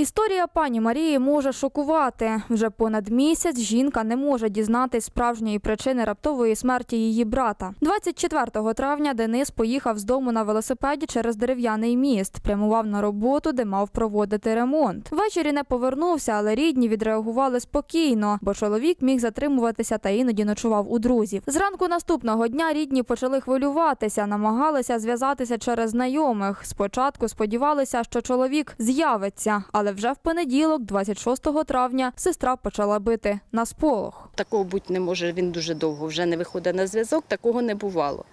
Історія пані Марії може шокувати. Вже понад місяць жінка не може дізнатись справжньої причини раптової смерті її брата. 24 травня Денис поїхав з дому на велосипеді через дерев'яний міст, прямував на роботу, де мав проводити ремонт. Ввечері не повернувся, але рідні відреагували спокійно, бо чоловік міг затримуватися та іноді ночував у друзів. Зранку наступного дня рідні почали хвилюватися, намагалися зв'язатися через знайомих. Спочатку сподівалися, що чоловік з'явиться, але вже в понеділок, 26 травня, сестра почала бити на сполох. Такого бути не може, він дуже довго вже не виходить на зв'язок, такого не бувало.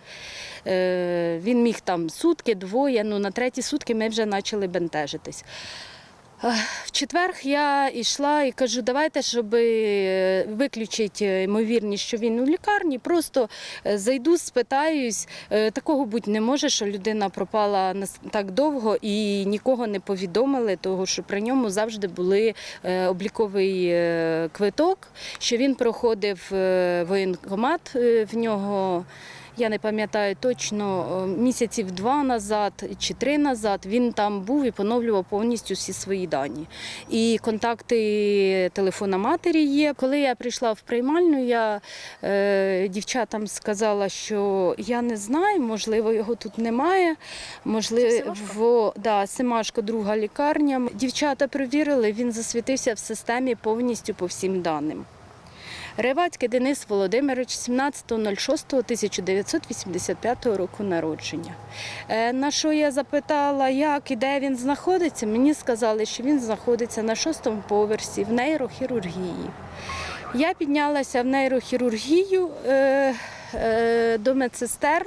Е, він міг там сутки, двоє, ну на треті сутки ми вже почали бентежитись. Ех, В четвер я йшла і кажу, давайте, щоб е, виключити ймовірність, що він у лікарні, просто е, зайду, спитаюсь. Е, Такого бути не може, що людина пропала так довго і нікого не повідомили, того що при ньому завжди були е, обліковий е, квиток, що він проходив е, воєнкомат е, в нього. Я не пам'ятаю точно, е, місяців два назад чи три назад він там був і поновлював повністю всі свої дані. І контакти телефона матері є. Коли я прийшла в приймальню, я е, дівчатам сказала, що я не знаю, можливо, його тут немає. Можливо, да, Семашко, друга лікарня. Дівчата перевірили, він засвітився в системі повністю по всім даним. Ревацький Денис Володимирович, 17.06.1985 року народження. Е, На що я запитала, як і де він знаходиться, мені сказали, що він знаходиться на шостому поверсі в нейрохірургії. Я піднялася в нейрохірургію е, е, до медсестер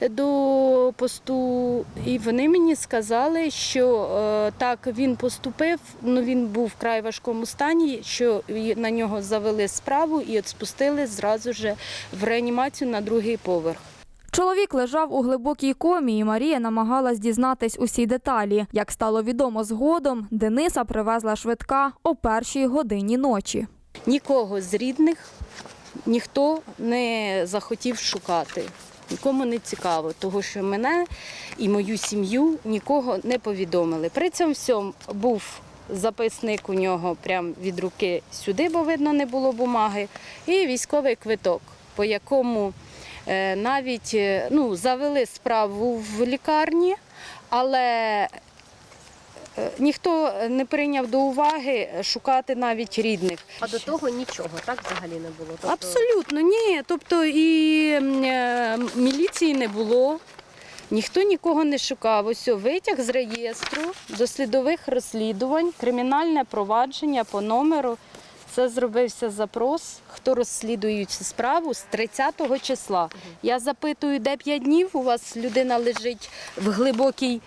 до посту, і вони мені сказали, що е, так він поступив, ну він був в край важкому стані, що на нього завели справу і от спустили зразу ж в реанімацію на другий поверх. Чоловік лежав у глибокій комі, і Марія намагалась дізнатись усі деталі. Як стало відомо згодом, Дениса привезла швидка о першій годині ночі. Нікого з рідних ніхто не захотів шукати. Нікому не цікаво, того що мене і мою сім'ю нікого не повідомили. При цьому всьому був записник у нього прямо від руки сюди, бо видно не було бумаги, і військовий квиток, по якому е, навіть е, ну, завели справу в лікарні, але ніхто не прийняв до уваги шукати навіть рідних. А до того нічого, так взагалі не було. Тобто, Абсолютно ні. Тобто і е, міліції не було, ніхто нікого не шукав. Ось витяг з реєстру дослідових розслідувань, кримінальне провадження по номеру. Це зробився запрос, хто розслідує цю справу з 30 числа. Я запитую, де 5 днів у вас людина лежить в глибокій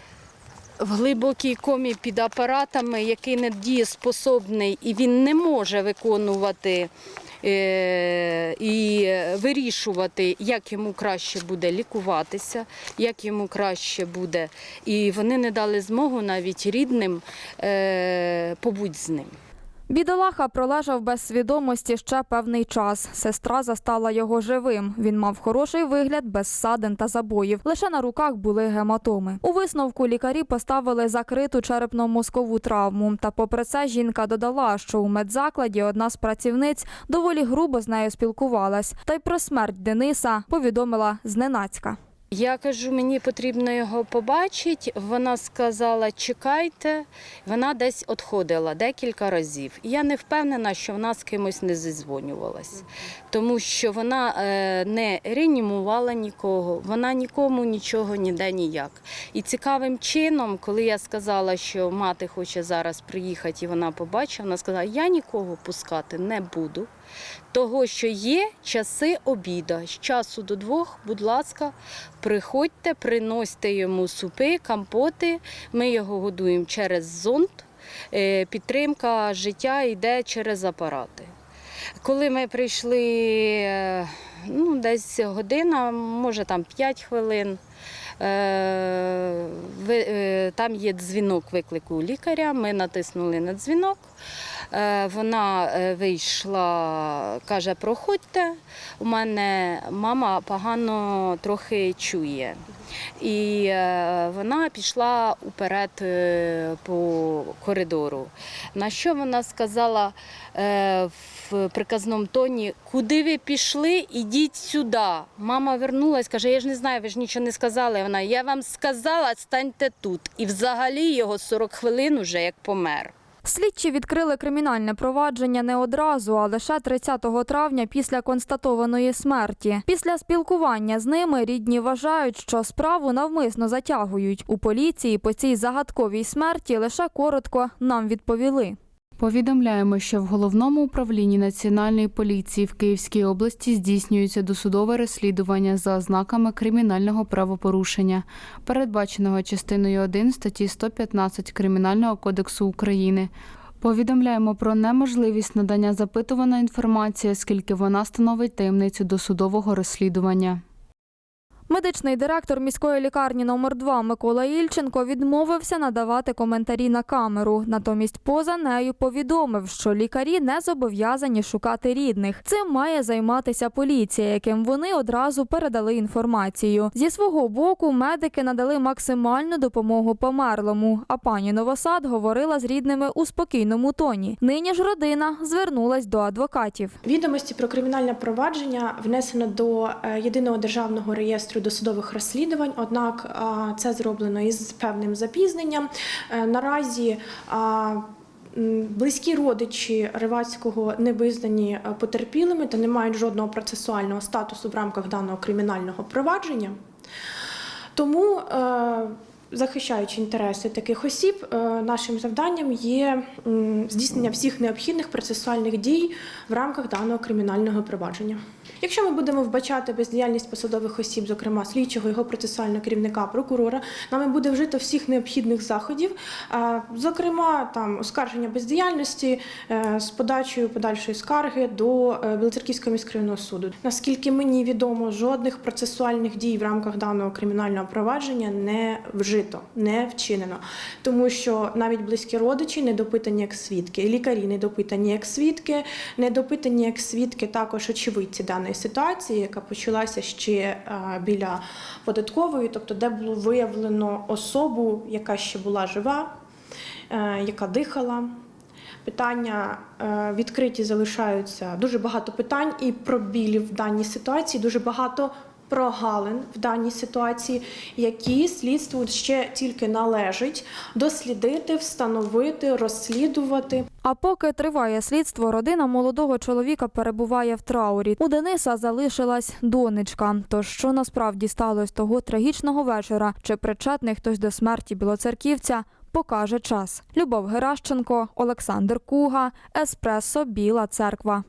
в глибокій комі під апаратами, який не дієспособний, і він не може виконувати е, і вирішувати, як йому краще буде лікуватися, як йому краще буде. І вони не дали змогу навіть рідним е, побути з ним. Бідолаха пролежав без свідомості ще певний час. Сестра застала його живим. Він мав хороший вигляд, без ссадин та забоїв. Лише на руках були гематоми. У висновку лікарі поставили закриту черепно-мозкову травму. Та попри це жінка додала, що у медзакладі одна з працівниць доволі грубо з нею спілкувалась. Та й про смерть Дениса повідомила зненацька. Я кажу, мені потрібно його побачити. Вона сказала, чекайте. Вона десь відходила декілька разів. І я не впевнена, що вона з кимось не зізвонювалась, тому що вона е, не реанімувала нікого, вона нікому нічого ніде ніяк. І цікавим чином, коли я сказала, що мати хоче зараз приїхати і вона побачила, вона сказала, я нікого пускати не буду. Того, що є часи обіда. З часу до двох, будь ласка, приходьте, приносьте йому супи, компоти. Ми його годуємо через зонд. Е, Підтримка життя йде через апарати. Коли ми прийшли е, ну, десь година, може там 5 хвилин. е, Там є дзвінок виклику лікаря. Ми натиснули на дзвінок. Е, Вона е, вийшла, каже, проходьте. У мене мама погано трохи чує. І е, вона пішла уперед по коридору. На що вона сказала в приказному тоні: куди ви пішли, ідіть сюди. Мама вернулась, каже: Я ж не знаю, ви ж нічого не сказали. Вона, я вам сказала, станьте тут. І взагалі його 40 хвилин уже як помер. Слідчі відкрили кримінальне провадження не одразу, а лише 30 травня після констатованої смерті. Після спілкування з ними рідні вважають, що справу навмисно затягують. У поліції по цій загадковій смерті лише коротко нам відповіли. Повідомляємо, що в головному управлінні Національної поліції в Київській області здійснюється досудове розслідування за ознаками кримінального правопорушення, передбаченого частиною 1 статті 115 Кримінального кодексу України. Повідомляємо про неможливість надання запитуваної інформації, оскільки вона становить таємницю досудового розслідування. Медичний директор міської лікарні номер 2 Микола Ільченко відмовився надавати коментарі на камеру. Натомість поза нею повідомив, що лікарі не зобов'язані шукати рідних. Цим має займатися поліція, яким вони одразу передали інформацію. Зі свого боку медики надали максимальну допомогу померлому. А пані Новосад говорила з рідними у спокійному тоні. Нині ж родина звернулась до адвокатів. Відомості про кримінальне провадження внесено до е, єдиного державного реєстру досудових розслідувань. Однак це зроблено із певним запізненням. Е, Наразі близькі родичі Ривацького не визнані е, потерпілими та не мають жодного процесуального статусу в рамках даного кримінального провадження. Тому, е, захищаючи інтереси таких осіб, нашим завданням є здійснення всіх необхідних процесуальних дій в рамках даного кримінального провадження. Якщо ми будемо вбачати бездіяльність посадових осіб, зокрема слідчого, його процесуального керівника, прокурора, нами буде вжито всіх необхідних заходів, зокрема там оскарження бездіяльності е, з подачею подальшої скарги до е, Білоцерківського міськрайонного суду. Наскільки мені відомо, жодних процесуальних дій в рамках даного кримінального провадження не вжито, не вчинено, тому що навіть близькі родичі не допитані як свідки, лікарі не допитані як свідки, не допитані як свідки також очевидці даної ситуації, яка почалася ще е, біля податкової, тобто де було виявлено особу, яка ще була жива, е, яка дихала. Питання е, відкриті залишаються дуже багато питань і пробілів в даній ситуації, дуже багато прогалин в даній ситуації, які слідству ще тільки належить дослідити, встановити, розслідувати. А поки триває слідство, родина молодого чоловіка перебуває в траурі. У Дениса залишилась донечка. Тож що насправді сталося того трагічного вечора? Чи причетний хтось до смерті білоцерківця? Покаже час. Любов Геращенко, Олександр Куга, Еспресо Біла Церква.